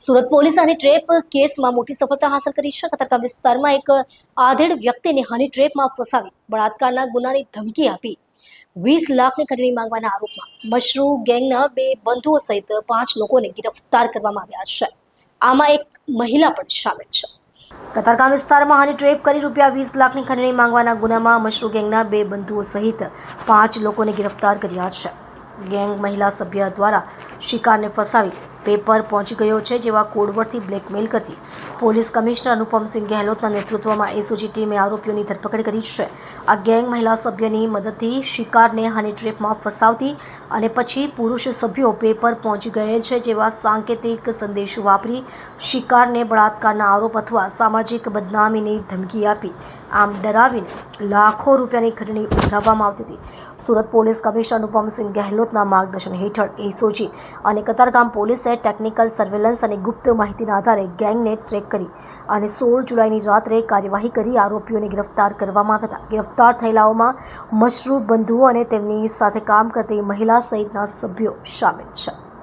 Surat police હની trap કેસમાં મોટી સફળતા હાંસલ કરી છે. કતારગામ વિસ્તારમાં એક આધેડ વ્યક્તિને હની ટ્રેપમાં ફસાવી બળાત્કારના ગુનાની ધમકી આપી. વીસ લાખની ખંડણી માંગવાના આરોપમાં મશરૂ ગેંગના બે બંધુઓ સહિત પાંચ લોકોને ગિરફ્તાર કરવામાં આવ્યા છે. આમાં એક મહિલા પણ શામેલ છે. કતારગામ વિસ્તારમાં હની ટ્રેપ કરી રૂપિયા વીસ લાખની ખંડણી માંગવાના ગુનામાં મશરૂ ગેંગના બે બંધુઓ સહિત પાંચ લોકોને ગિરફ્તાર કર્યા છે. ગેંગ મહિલા સભ્ય દ્વારા શિકારને ફસાવી પેપર પહોંચી ગયો છે જેવા કોડવર્ડથી બ્લેકમેલ કરતી. પોલીસ કમિશનર અનુપમસિંહ ગહેલોતના નેતૃત્વમાં એસઓજી ટીમે આરોપીઓની ધરપકડ કરી છે. આ ગેંગ મહિલા સભ્યની મદદથી શિકારને હની ટ્રેપમાં ફસાવતી અને પછી પુરુષ સભ્યો પેપર પહોંચી ગયેલ છે જેવા સાંકેતિક સંદેશો વાપરી શિકારને બળાત્કારના આરોપ અથવા સામાજિક બદનામીની ધમકી આપી. આમ ડરાવીને લાખો રૂપિયાની ખરીદી ઉઘરાવવામાં આવતી હતી. સુરત પોલીસ કમિશનર અનુપમસિંહ ગહેલોતના માર્ગદર્શન હેઠળ એસઓજી અને કતારગામ પોલીસે ટેકનિકલ સર્વેલન્સ અને ગુપ્ત માહિતીના આધારે ગેંગને ટ્રેક કરી અને સોળ જુલાઈની રાત્રે કાર્યવાહી કરી આરોપીઓને ગિરફ્તાર કરવામાં આવ્યા હતા. ગિરફ્તાર થયેલાઓમાં મશરૂફ બંધુઓ અને તેમની સાથે કામ કરતી મહિલા સહિતના સભ્યો શામેલ છે.